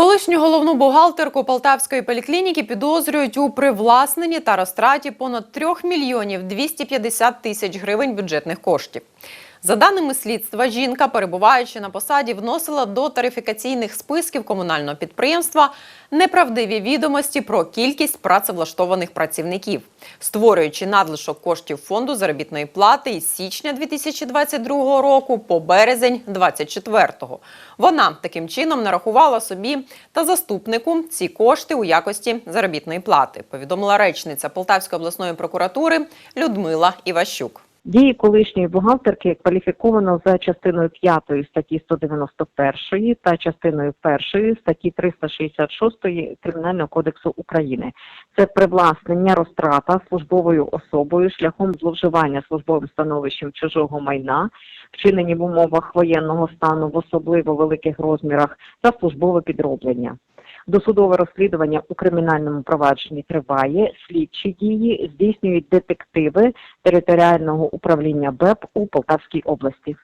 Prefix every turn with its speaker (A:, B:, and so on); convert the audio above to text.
A: Колишню головну бухгалтерку Полтавської поліклініки підозрюють у привласненні та розтраті понад 3 мільйонів 250 тисяч гривень бюджетних коштів. За даними слідства, жінка, перебуваючи на посаді, вносила до тарифікаційних списків комунального підприємства неправдиві відомості про кількість працевлаштованих працівників, створюючи надлишок коштів фонду заробітної плати із січня 2022 року по березень 2024. Вона таким чином нарахувала собі та заступнику ці кошти у якості заробітної плати. Повідомила речниця Полтавської обласної прокуратури Людмила Іващук.
B: Дії колишньої бухгалтерки кваліфіковано за частиною 5 статті 191 та частиною 1 статті 366 Кримінального кодексу України. Це привласнення, розтрата службовою особою шляхом зловживання службовим становищем чужого майна, вчинені в умовах воєнного стану в особливо великих розмірах та службове підроблення. Досудове розслідування у кримінальному провадженні триває. Слідчі дії здійснюють детективи територіального управління БЕП у Полтавській області.